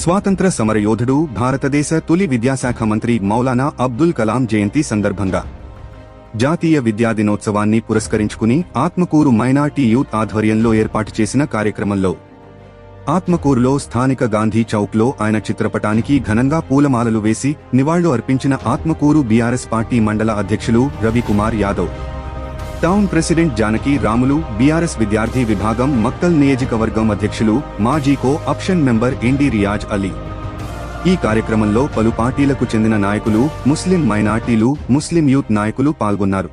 స్వాతంత్ర సమరయోధుడు భారతదేశ తొలి విద్యాశాఖ మంత్రి మౌలానా అబ్దుల్ కలాం జయంతి సందర్భంగా. జాతీయ విద్యా దినోత్సవాన్ని పురస్కరించుకుని ఆత్మకూరు మైనార్టీ యూత్ ఆధ్వర్యంలో ఏర్పాటు చేసిన కార్యక్రమంలో. ఆత్మకూరులో స్థానిక గాంధీ చౌక్లో ఆయన చిత్రపటానికి ఘనంగా పూలమాలలు వేసి నివాళులు అర్పించిన ఆత్మకూరు బీఆర్ఎస్ పార్టీ మండల అధ్యక్షులు Ravikumar Yadav. Town president Janaki Ramulu BRS విద్యార్థి విభాగం మక్తల్ నియోజకవర్గం అధ్యక్షులు మాజీ co option member MD Riyaz Ali. ఈ కార్యక్రమంలో పలు పార్టీలకు చెందిన నాయకులు ముస్లిం మైనార్టీలు ముస్లిం యూత్ నాయకులు పాల్గొన్నారు.